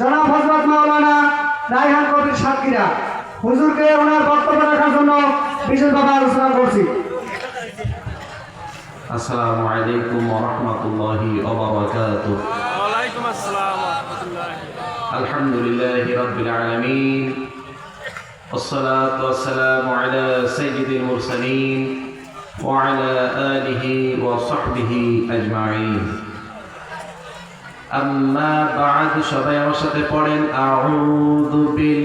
জনাব হজরত মাওলানা রায়হান কবির সাতক্ষীরা হুজুরকে ওনার বক্তব্য রাখার জন্য বিশেষভাবে আলোচনা করছি আসসালামু আলাইকুম ওয়া রাহমাতুল্লাহি ওয়া বারাকাতুহু ওয়ালাইকুম আসসালাম রহমতুল্লাহ الحمد لله رب العالمين والصلاة والسلام على سيد المرسلين وعلى آله وصحبه أجمعين আমার বাদ সবাই আমার সাথে পড়েন। আউযু বিল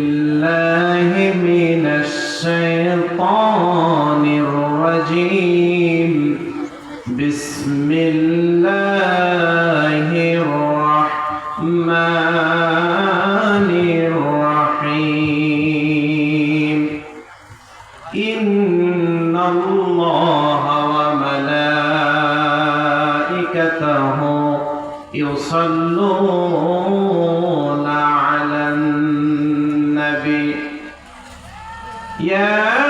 Yeah.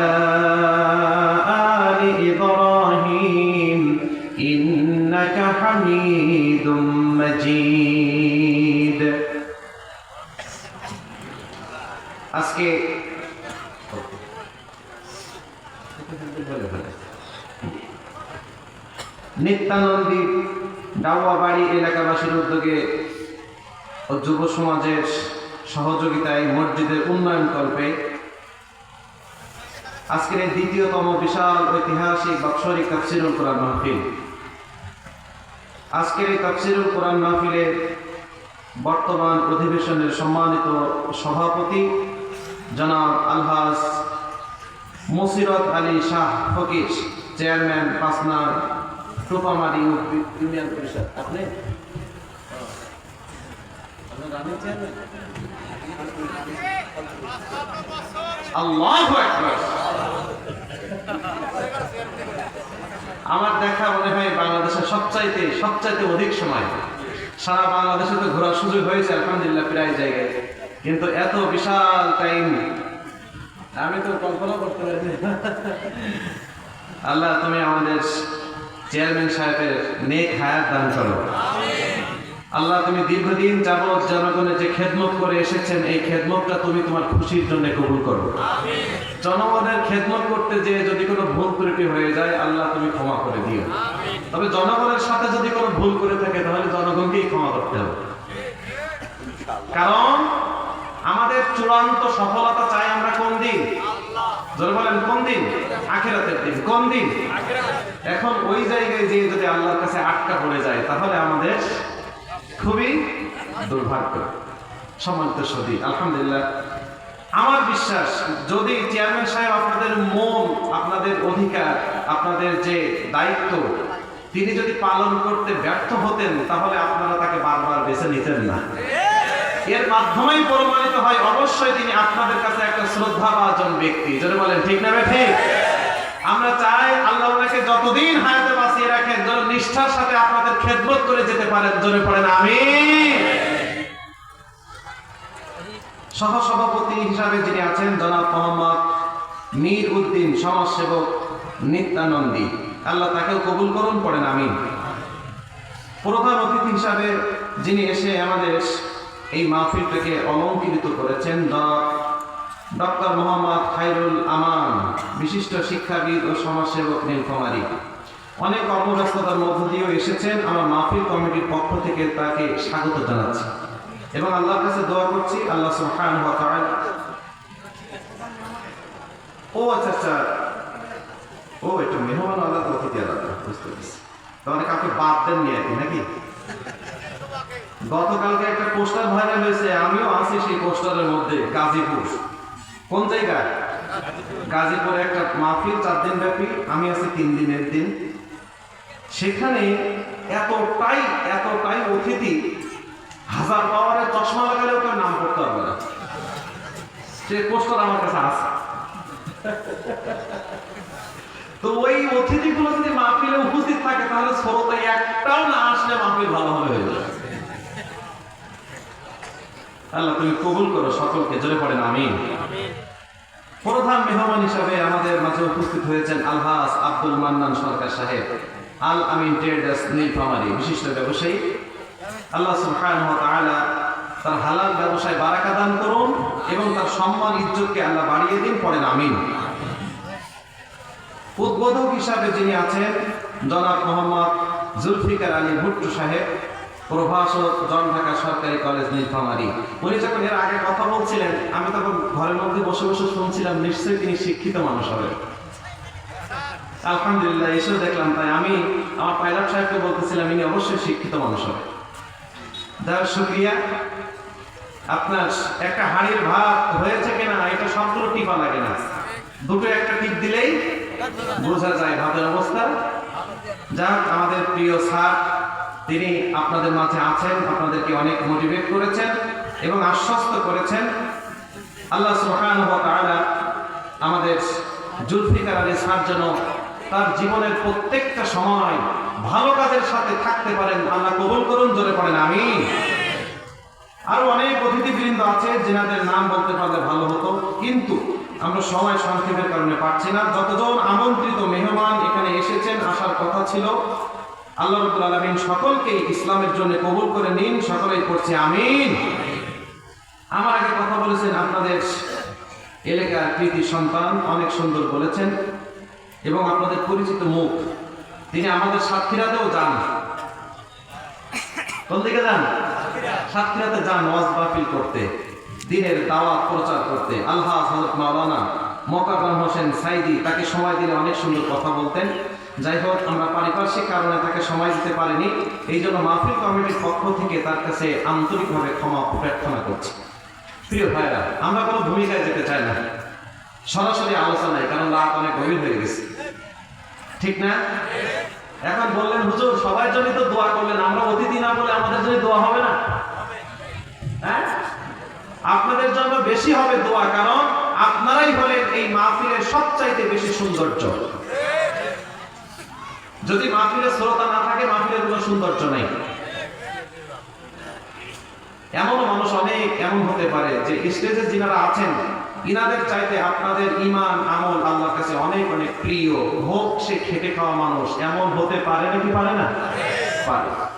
নিত্যানন্দী ডাওয়াবাড়ি এলাকাবাসীর উদ্যোগে ও যুব সমাজের সহযোগিতায় মসজিদের উন্নয়ন কল্পে আজকের এই দ্বিতীয়তম বিশাল ঐতিহাসিক বাৎসরিক তাফসিরুল কোরআন মাহফিল। আজকের এই তাফসিরুল কোরআন মাহফিলের বর্তমান অধিবেশনের সম্মানিত সভাপতি জনাব আলহাজ মসিরত আলী শাহ ফকির চেয়ারম্যান পাসনা টোপামারি ইউনিয়ন পরিষদ। আপনি? আমার দেখা মনে হয় বাংলাদেশের সবচাইতে সবচাইতে অধিক সময়। সারা বাংলাদেশে তো ঘোরার সুযোগ হয়েছে, আলহামদুলিল্লাহ, প্রায় জায়গায়। কিন্তু এত বিশাল টাইম আমি তো কল্পনা করতে পারি আল্লাহ, তুমি আমাদের চেয়ারম্যান সাহেবের নেক হায়াত দান করো। আল্লাহ, তুমি দীর্ঘদিন যাবৎ জনগণের যে খেদমত করে এসেছেন, এই খেদমতটা তুমি তোমার খুশির জন্য কবুল করো। জনগণের খেদমত করতে যে যদি কোনো ভুল ত্রুটি হয়ে যায়, আল্লাহ, তুমি ক্ষমা করে দিও। তবে জনগণের সাথে যদি কোনো ভুল করে থাকে, তাহলে জনগণকেই ক্ষমা করতে হবে। কারণ আমাদের চূড়ান্ত সফলতা চাই আমরা কোন দিন? জোরে বলেন, কোন দিন? আখেরাতের দিন, কোন দিন? এখন ওই জায়গায় যে যদি আল্লাহর কাছে আটকা পড়ে যায়, তাহলে আমাদের খুবই দুর্ভাগ্য। সদী, আলহামদুলিল্লাহ। আমার বিশ্বাস, যদি চেয়ারম্যান সাহেব আপনাদের মন, আপনাদের অধিকার, আপনাদের যে দায়িত্ব, তিনি যদি পালন করতে ব্যর্থ হতেন, তাহলে আপনারা তাকে বারবার বেছে নিতেন না। এর মাধ্যমেই প্রমাণিত হয়, অবশ্যই তিনি আপনাদের কাছে একটা শ্রদ্ধাভাজন ব্যক্তি। যদি বলেন, ঠিক না ঠিক। আমরা চাই আল্লাহ ওনাকে যতদিন হায়াতে বাঁচিয়ে রাখেন, যেন নিষ্ঠার সাথে আপনাদের খেদমত করে যেতে পারেন। জোরে পড়েন আমি সহ সভাপতি হিসাবে যিনি আছেন, জনাব মোহাম্মদ মীর উদ্দিন, সমাজসেবক নিত্যানন্দী। আল্লাহ তাকেও কবুল করুন, পড়েন আমি প্রধান অতিথি হিসাবে যিনি এসে আমাদের এই মাহফিলটাকে অলঙ্কৃত করেছেন ডক্টর মোহাম্মদ খাইরুল আমান, বিশিষ্ট শিক্ষাবিদ ও সমাজসেবক নীলকুমারী অনেক কর্মব্যস্ততার মধ্য দিয়েও এসেছেন। আমার মাহফিল কমিটির পক্ষ থেকে তাকে স্বাগত জানাচ্ছি। এবং আল্লাহর কাছে দোয়া করছি, আল্লাহ ও আচ্ছা আচ্ছা। ও, একটু মেহমান আলাদা অতিথি আলাদা, বুঝতে পেরেছি। তাহলে কাউকে বাদ দেননি আর কি, নাকি? গতকালকে একটা পোস্টার ভাইরাল হয়েছে, আমিও আছি সেই পোস্টারের মধ্যে, গাজীপুর। কোন জায়গায়? গাজীপুরে একটা মাহফিল, চার দিন ব্যাপী, আমি আছি তিন দিনের দিন। সেখানে এতটাই এতটাই অতিথি, হাজার পাওয়ারের চশমা লাগালেও কেউ নাম করতে পারবে না। সে পোস্টার আমার কাছে আছে। তো ওই অতিথিগুলো যদি মাহফিলে উপস্থিত থাকে, তাহলে শ্রোতা একটাও না আসলে মাহফিল ভালোভাবে হয়ে যাবে। আল্লাহ, তুমি কবুল করো সকলকে, জোরে পড়েন, আমিন। প্রধান মেহমান হিসাবে আমাদের মাঝে উপস্থিত হয়েছেন আলহাস আব্দুল মান্নান সরকার সাহেব, আল আমিন ট্রেডার্স নীলফামারী বিশিষ্ট ব্যবসায়ী। আল্লাহ সুবহানাহু ওয়া তার হালাল ব্যবসায় বারাকা দান করুন এবং তার সম্মান, ইজ্জতকে আল্লাহ বাড়িয়ে দিন, পড়েন, আমিন। উদ্বোধক হিসাবে যিনি আছেন, জনাব মোহাম্মদ জুলফিকার আলী ভুট্টু সাহেব প্রভাষক জন ঢাকা সরকারি কলেজ নীলফামারী। উনি যখন এর আগে কথা বলছিলেন, আমি তখন ঘরের মধ্যে বসে বসে শুনছিলাম, নিশ্চয়ই তিনি শিক্ষিত মানুষ হবেন আলহামদুলিল্লাহ, এসেও দেখলাম তাই। আমি আমার পাইলট সাহেবকে বলতেছিলাম, ইনি অবশ্যই শিক্ষিত মানুষ হবে। যার শুক্রিয়া। আপনার একটা হাড়ির ভাত হয়েছে কিনা, এটা সবগুলো টিপা লাগে না। দুটো একটা টিপ দিলেই বোঝা যায় ভাতের অবস্থা। যাক, আমাদের প্রিয় স্যার তিনি আপনাদের মাঝে আছেন, আপনাদেরকে অনেক মোটিভেট করেছেন এবং আশ্বস্ত করেছেন। আল্লাহ তাআলা আমাদের জুলফিকার আলী স্যার যেন তার জীবনের প্রত্যেকটা সময় ভালো কাজের সাথে থাকতে পারেন, আল্লাহ কবুল করুন, জোরে পড়েন আমি আরও অনেক অতিথিবৃন্দ আছে, যেনাদের নাম বলতে পারলে ভালো হতো, কিন্তু আমরা সময় সংক্ষেপের কারণে পারছি না। যতজন আমন্ত্রিত মেহমান এখানে এসেছেন, আসার কথা ছিল আল্লাহ রবুল আলমিন সকলকে ইসলামের জন্য কবুল করে নিন, সকলেই করছে আমিন। আমার আগে কথা বলেছেন আপনাদের এলাকার কৃতি সন্তান, অনেক সুন্দর বলেছেন, এবং আপনাদের পরিচিত মুখ। তিনি আমাদের সাক্ষীরাতেও যান। কোন দিকে যান? সাতক্ষীরাতে যান ওয়াজ মাহফিল করতে, দিনের দাওয়াত প্রচার করতে। আল্লাহ হযরত মাওলানা মোকাররম হোসেন সাইদি তাকে সময় দিলে অনেক সুন্দর কথা বলতেন। যাই হোক আমরা পারিপার্শ্বিক কারণে তাকে সময় দিতে পারিনি। এই জন্য মাহফিল কমিটির পক্ষ থেকে তার কাছে আন্তরিকভাবে ক্ষমা প্রার্থনা করছি। প্রিয় ভাইরা, আমরা কোনো ভূমিকায় যেতে চাই না। সরাসরি আলোচনায় কারণ রাত অনেক গভীর হয়ে গেছে। ঠিক না? এখন বললেন, হুজুর সবার জন্য তো দোয়া করলেন, আমরা অতিথি না বলে আমাদের জন্য দোয়া হবে না? হ্যাঁ? আপনাদের জন্য বেশি হবে দোয়া, কারণ আপনারাই হলেন এই মাহফিলের সবচাইতে বেশি সৌন্দর্য। যদি মাহফিলের শ্রোতা না থাকে, মাহফিলের কোনো সৌন্দর্য নাই। এমন মানুষ অনেক এমন হতে পারে যে স্টেজে যিনারা আছেন, ইনাদের চাইতে আপনাদের ইমান আমল আল্লাহর কাছে অনেক অনেক প্রিয়। হোক সে খেটে খাওয়া মানুষ। এমন হতে পারে নাকি পারে না? পারে।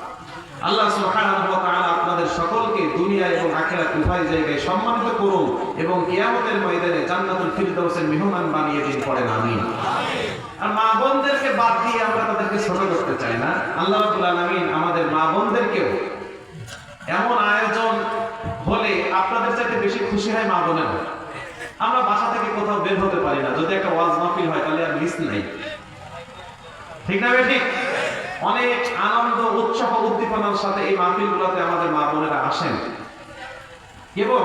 আল্লাহ সুবহানাহু ওয়া তাআলা আপনাদের সকলকে দুনিয়া এবং আখিরাত উভয় জায়গায় সম্মানিত করুন এবং কিয়ামতের ময়দানে জান্নাতুল ফিরদাউসের মেহমান বানিয়ে দিন পড়েন, আমিন। আর মা বোনদেরকে বাদ দিয়ে আমরা তাদেরকে করতে চাই না। আল্লাহ রাব্বুল আলামিন আমাদের মা বোনদেরকেও এমন আয়োজন হলে আপনাদের চাইতে বেশি খুশি হয় মা বোনেরা। আমরা বাসা থেকে কোথাও বের হতে পারি না। যদি একটা ওয়াজ মাহফিল হয়, তাহলে আর মিস নাই। ঠিক না বেটি অনেক আনন্দ, উৎসাহ, উদ্দীপনার সাথে এই মাহফিলগুলোতে আমাদের মা বোনেরা আসেন। এবং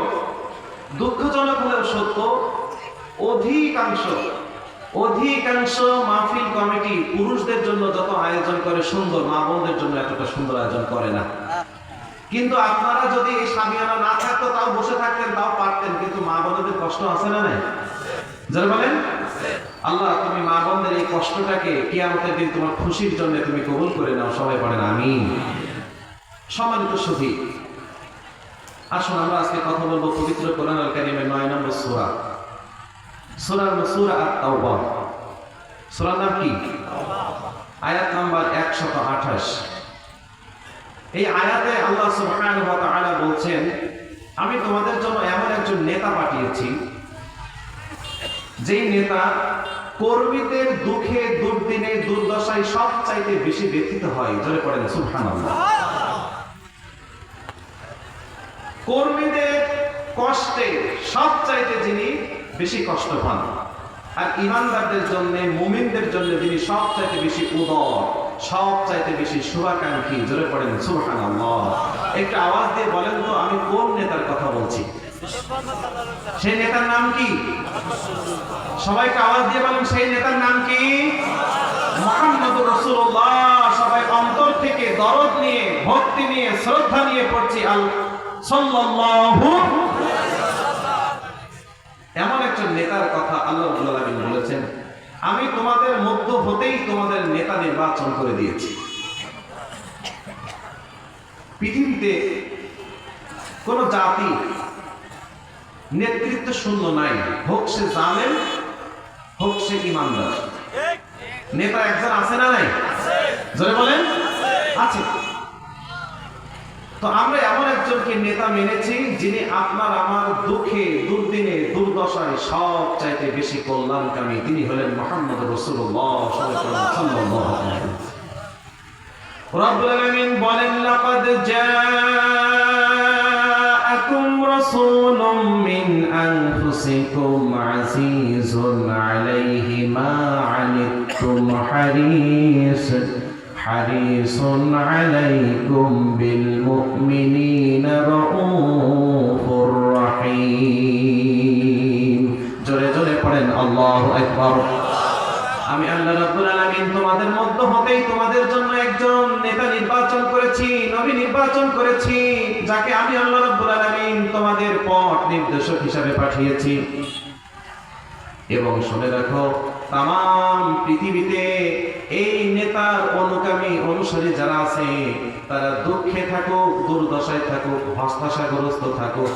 দুঃখজনক হলেও সত্য, অধিকাংশ অধিকাংশ মাহফিল কমিটি পুরুষদের জন্য যত আয়োজন করে সুন্দর, মা বোনদের জন্য এতটা সুন্দর আয়োজন করে না। কিন্তু আপনারা যদি এই সামিয়ানা না থাকতো, তাও বসে থাকতেন, তাও পারতেন, কিন্তু মা বোনদের কষ্ট আছে না নাই? যারা বলেন। আল্লাহ, তুমি মা বোনদের এই কষ্টটাকে কিয়ামতের দিন তোমার খুশির জন্য তুমি কবুল করে নাও, সবাই পড়েন আমিন। সম্মানিত সুধী আসুন আমরা আজকে কথা বলব পবিত্র কোরআন আল কারিমের নয় নম্বর সূরা। সূরার সূরা আত-তাওবা সূরার নাম কি? আয়াত নাম্বার 128 এই আয়াতে আল্লাহ সুবহানাহু বলছেন, আমি তোমাদের জন্য এমন একজন নেতা পাঠিয়েছি, যেই নেতা কর্মীদের দুঃখে, দুর্দিনে, দুর্দশায় সব চাইতে বেশি ব্যথিত হয়। জোরে পড়েন, সুবহানাল্লাহ। কর্মীদের কষ্টে সব চাইতে যিনি বেশি কষ্ট পান, আর ইমানদারদের জন্য, মুমিনদের জন্য যিনি সব চাইতে বেশি উদর সব চাইতে বেশি শুভাকাঙ্ক্ষী, জোরে পড়েন, সুবহানাল্লাহ। একটা আওয়াজ দিয়ে বলেন তো, আমি কোন নেতার কথা বলছি? সেই নেতার নাম কি? সবাইকে আওয়াজ দিয়ে বলেন, সেই নেতার নাম কি? সবাই অন্তর থেকে দরদ নিয়ে, ভক্তি নিয়ে, শ্রদ্ধা নিয়ে পড়ছি। এমন একজন নেতার কথা আল্লাহ বলেছেন, আমি তোমাদের মধ্য হতেই তোমাদের নেতা নির্বাচন করে দিয়েছি। পৃথিবীতে কোন জাতি নেতৃত্ব শূন্য নাই। হোক সে জালেম, হোক সে ইমানদার। নেতা একজন আছে না নাই? জোরে বলেন। আছে। তো আমরা এমন একজনকে নেতা মেনেছি যিনি আপনার আমার দুঃখে, দুর্দিনে, দুর্দশায় সব চাইতে বেশি কল্যাণকামী। তিনি হলেন মোহাম্মদ রসুল্লাহ রব্বুল আলামিন বলেন, লাকাদ জাআকুম মিন আনফুসিকুম আজিজুন আলাইহি মা আনিতুম হারিস, হারিসুন আলাইকুম বিল মুমিনিনা রাউফুর রহিম। জোরে জোরে পড়েন, আল্লাহু আকবার। আমি আল্লাহ রাব্বুল আলামিন তোমাদের মধ্য হতেই তোমাদের জন্য একজন নেতা নির্বাচন করেছি, নবী নির্বাচন করেছি, যাকে আমি আল্লাহ রাব্বুল আলামিন তোমাদের পথ নির্দেশক হিসাবে পাঠিয়েছি। এবং শুনে রাখো তাম পৃথিবীতে এই নেতার অনুগামী অনুসারী যারা আছে তারা দুঃখে থাকুক, দুর্দশায় থাকুক হস্তাশাগ্রস্ত থাকুক,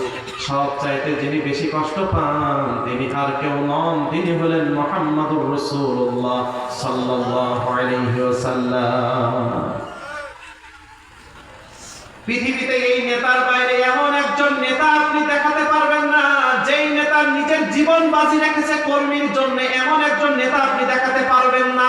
সব চাইতে যিনি বেশি কষ্ট পান, তিনি আর কেউ নন, তিনি হলেন মোহাম্মদুর রসুল্লাহ পৃথিবীতে এই নেতার বাইরে এমন একজন নেতা আপনি দেখাতে পারবেন না, যেই নেতা নিজের জীবন বাজি রেখেছে কর্মীর জন্য, এমন একজন নেতা আপনি দেখাতে পারবেন না।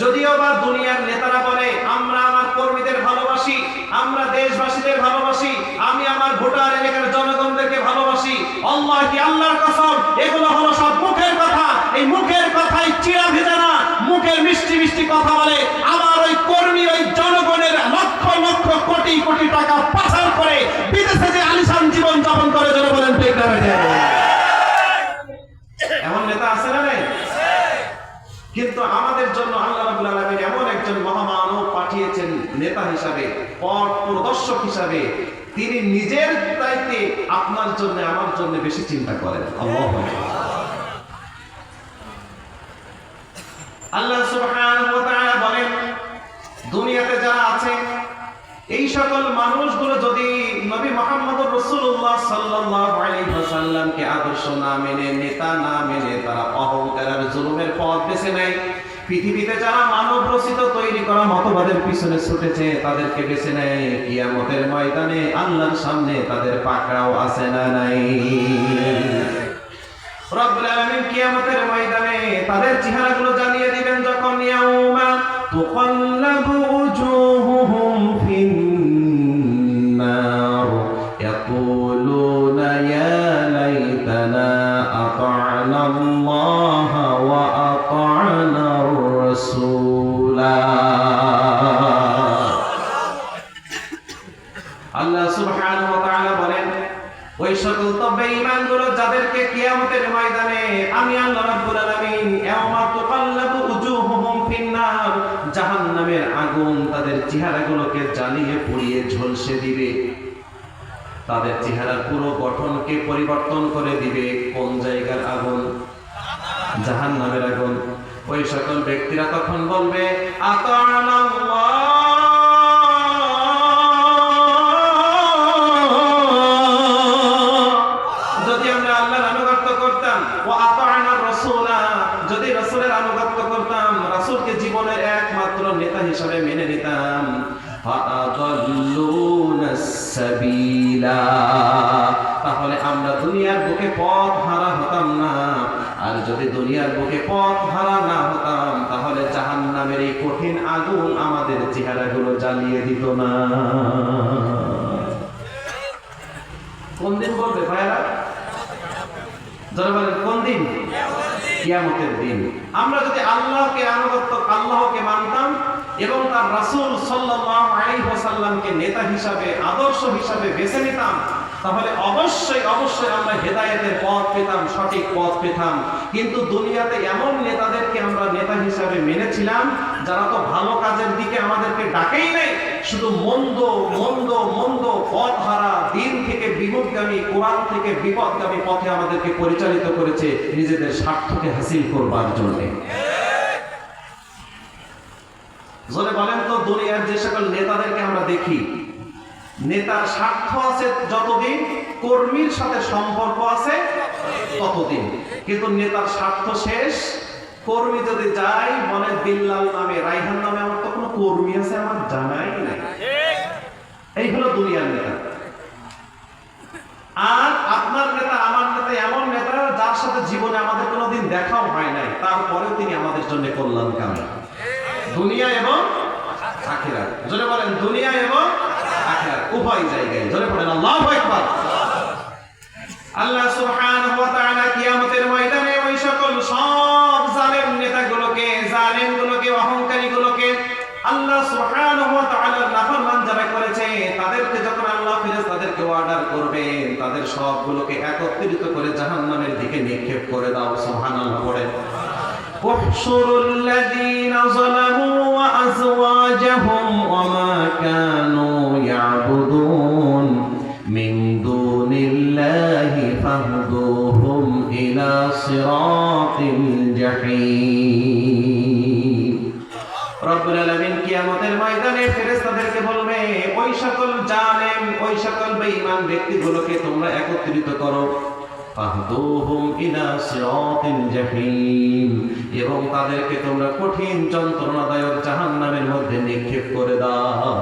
যদিও বা দুনিয়ার নেতারা বলে আমার কর্মীদের ভালোবাসি, আমরা দেশবাসীদের ভালোবাসি, আমি আমার ভোটার এলাকার জনগণদেরকে ভালোবাসি। আল্লাহ কি আল্লাহর কসম? এগুলো হলো সব মুখের কথা। এই মুখের কথাই চিরা ভেজা না মুখের মিষ্টি মিষ্টি কথা বলে আমার ওই কর্মী, ওই জনগণের লক্ষ লক্ষ কোটি কোটি টাকা পাচার করে বিদেশে যে আলিশান জীবন যাপন করে বলেন, ঠিক না এমন নেতা আছে না কিন্তু আমাদের জন্য আল্লাহ রাব্বুল আলামিন এমন নেতা হিসাবে, পথ প্রদর্শক হিসাবে, তিনি নিজের দায়িত্বে আপনার জন্য, আমার জন্য বেশি চিন্তা করেন। আল্লাহু বলেন, দুনিয়াতে যারা আছে, এই সকল মানুষগুলো যদি নবী মোহাম্মদুর রাসূলুল্লাহ সাল্লাল্লাহু আলাইহি আদর্শ না মেনে, নেতা না মেনে, তারা অহংকার আর জুলুমের পথ বেছে নেয় পৃথিবীতে যারা মানব রচিত তৈরি করা মতবাদের পিছনে ছুটেছে, তাদেরকে বেছে নেয় কিয়ামতের ময়দানে। আল্লাহর সামনে তাদের পাকড়াও আছে না নাই। রব্বুল আলামিন কিয়ামতের ময়দানে তাদের চেহারাগুলো জানিয়ে দিবেন যখন ইয়াউমা তুকাল্লাবু পুরো গঠনকে পরিবর্তন করে দিবে কোন জায়গার আগুন? জাহান নামের আগুন। ওই সকল ব্যক্তিরা তখন বলবে, আতা'না পথ হারা হতাম না। আর যদি দুনিয়ার বুকে পথ হারা না হতাম, তাহলে জাহান্নামের এই কঠিন আগুন আমাদের চেহারাগুলো জ্বালিয়ে দিত না। কোন দিন বলবে ভাইরা যারা বলেন, কোন দিন? কিয়ামতের দিন। আমরা যদি আল্লাহকে, আনুগত্য আল্লাহকে মানতাম এবং তার রাসূল সাল্লাল্লাহু আলাইহি ওয়াসাল্লামকে নেতা হিসাবে, আদর্শ হিসাবে বেছে নিতাম তাহলে অবশ্যই অবশ্যই আমরা হেদায়েতের পথ পেতাম, সঠিক পথ পেতাম। কিন্তু দুনিয়াতে এমন নেতাদেরকে আমরা নেতা হিসাবে মেনেছিলাম, যারা তো ভালো কাজের দিকে আমাদেরকে ডাকেই নাই। শুধু মন্দ মন্দ মন্দ পথ হারা দিন থেকে বিমুখগামী কোরআন থেকে বিপদগামী পথে আমাদেরকে পরিচালিত করেছে নিজেদের স্বার্থকে হাসিল করবার জন্যে। বলেন তো, দুনিয়ার যে সকল নেতাদেরকে আমরা দেখি নেতার স্বার্থ আছে যতদিন, কর্মীর সাথে সম্পর্ক আছে ততদিন। কিন্তু নেতার স্বার্থ শেষ, কর্মী যদি যায়, বলে বিল্লাল নামে রাইহান নামে আমার তো কোনো কর্মী আছে আমার জানাই নাই। এই হলো দুনিয়ার নেতা। আর আপনার নেতা, আমার নেতা, এমন নেতা যার সাথে জীবনে আমাদের কোনোদিন দেখাও হয় নাই, তারপরেও তিনি আমাদের জন্য কল্যাণকামী। দুনিয়া এবং আখিরাত। জোরে বলেন, দুনিয়া এবং উভয় জায়গায় জোরে বলেন আল্লাহু আকবার আল্লাহ সুবহানাহু ওয়া তাআলা কিয়ামতের ময়দানে ওই সকল সব জালেম নেতাগুলোকে জালেমগুলোকে অহংকারীগুলোকে আল্লাহ সুবহানাহু ওয়া তাআলার নাফরমান যারা করেছে তাদেরকে যখন আল্লাহ ফেরেশতাদেরকে অর্ডার করবেন তাদের সবগুলোকে একত্রিত করে জাহান্নামের দিকে নিক্ষেপ করে দাও সুবহানাল্লাহ বলেন احشروا الذين ظلموا وأزواجهم وما كانوا يعبدون من دون الله فاهدوهم إلى صراط الجحيم রব্বুল আলামিন কিয়ামতের ময়দানে ফেরেশতাদেরকে বলবে ওই সকল জালেম ওই সকল বেঈমান ব্যক্তিগুলোকে তোমরা একত্রিত করো এবং তাদেরকে তোমরা কঠিন যন্ত্রণাদায়ক জাহান্নামের মধ্যে নিক্ষেপ করে দাও।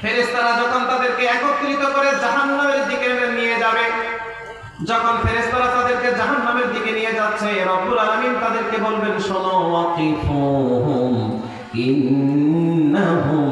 ফেরেশতারা যখন তাদেরকে একত্রিত করে জাহান্নামের দিকে নিয়ে যাবে, যখন ফেরেশতারা তাদেরকে জাহান্নামের দিকে নিয়ে যাচ্ছে, রব্বুল আলামিন তাদেরকে বলবেন, শোনো ইন্নাহুম